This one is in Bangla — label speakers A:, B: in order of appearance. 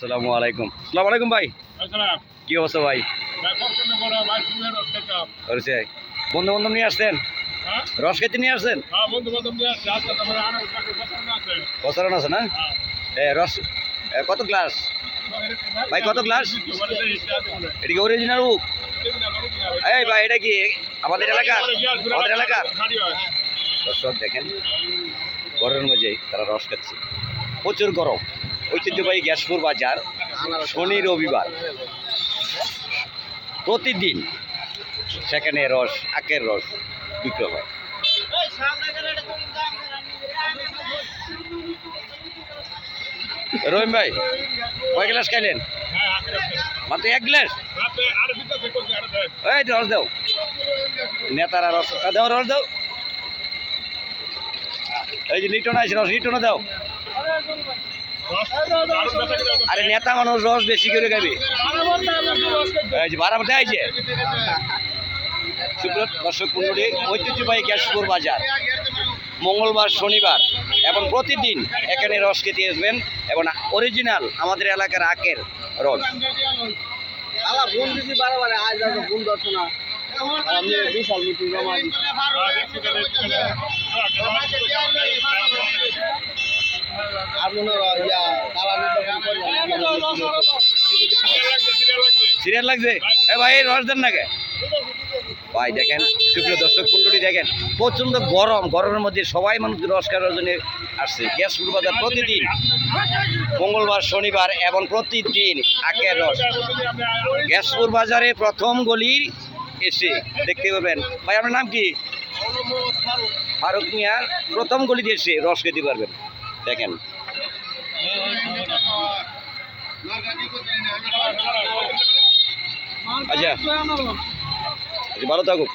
A: আসসালামু আলাইকুম। আসসালামু আলাইকুম ভাই। কি অবস্থা ভাই? বন্ধু বান্ধব নিয়ে আসছেন?
B: হ্যাঁ?
A: রস খেতে নিয়ে আসছেন?
B: হ্যাঁ পছন্দ আছে।
A: না? এ, রস কত গ্লাস? ভাই, কত glass? এটা কি অরিজিনাল বুক এই ভাই এটা কি আমাদের এলাকার আমাদের এলাকার দর্শক দেখেন গরমের মধ্যে তারা রস খাচ্ছে। প্রচুর গরম। ঐতিহ্যবাহী গ্যাসপুর বাজার শনি রবিবার। প্রতিদিন সেখানে রস, আখের রস বিক্রয় হয়। রহিম ভাই, কয় গ্লাস খাইলেন? মাত্র এক গ্লাস? এই রস দাও। নেতারা রস দাও রস দাও। এই যে লিটন আছে, রস, লিটনও দাও। আরে নেতা মানুষ রস বেশি করে যে দেয় যে। সুব্রত, দর্শক মন্ডলী, ঐতিহ্যবাহী গ্যাসপুর বাজার। মঙ্গলবার শনিবার এবং প্রতিদিন এখানে রস খেতে আসবেন এবং অরিজিনাল আমাদের এলাকার আখের রস।
C: মিটিং জমা
A: সিরিয়াল লাগছে? এ ভাই রস দেন না কে? ভাই, দেখেন, সুপ্রিয় দর্শক মন্ডলী দেখেন, প্রচণ্ড গরম, গরমের মধ্যে সবাই মানুষ রস খাওয়ার জন্য আসছে। গ্যাসপুর বাজার প্রতিদিন, মঙ্গলবার, শনিবার এবং প্রতিদিন আখের রস। গ্যাসপুর বাজারে প্রথম গলির এসে দেখতে পাবেন। ভাই, আপনার নাম কি? ফারুক মিয়ার প্রথম গলিতে এসে রস খেতে পারবেন। দেখেন। আচ্ছা। আচ্ছা ভালো থাকুক।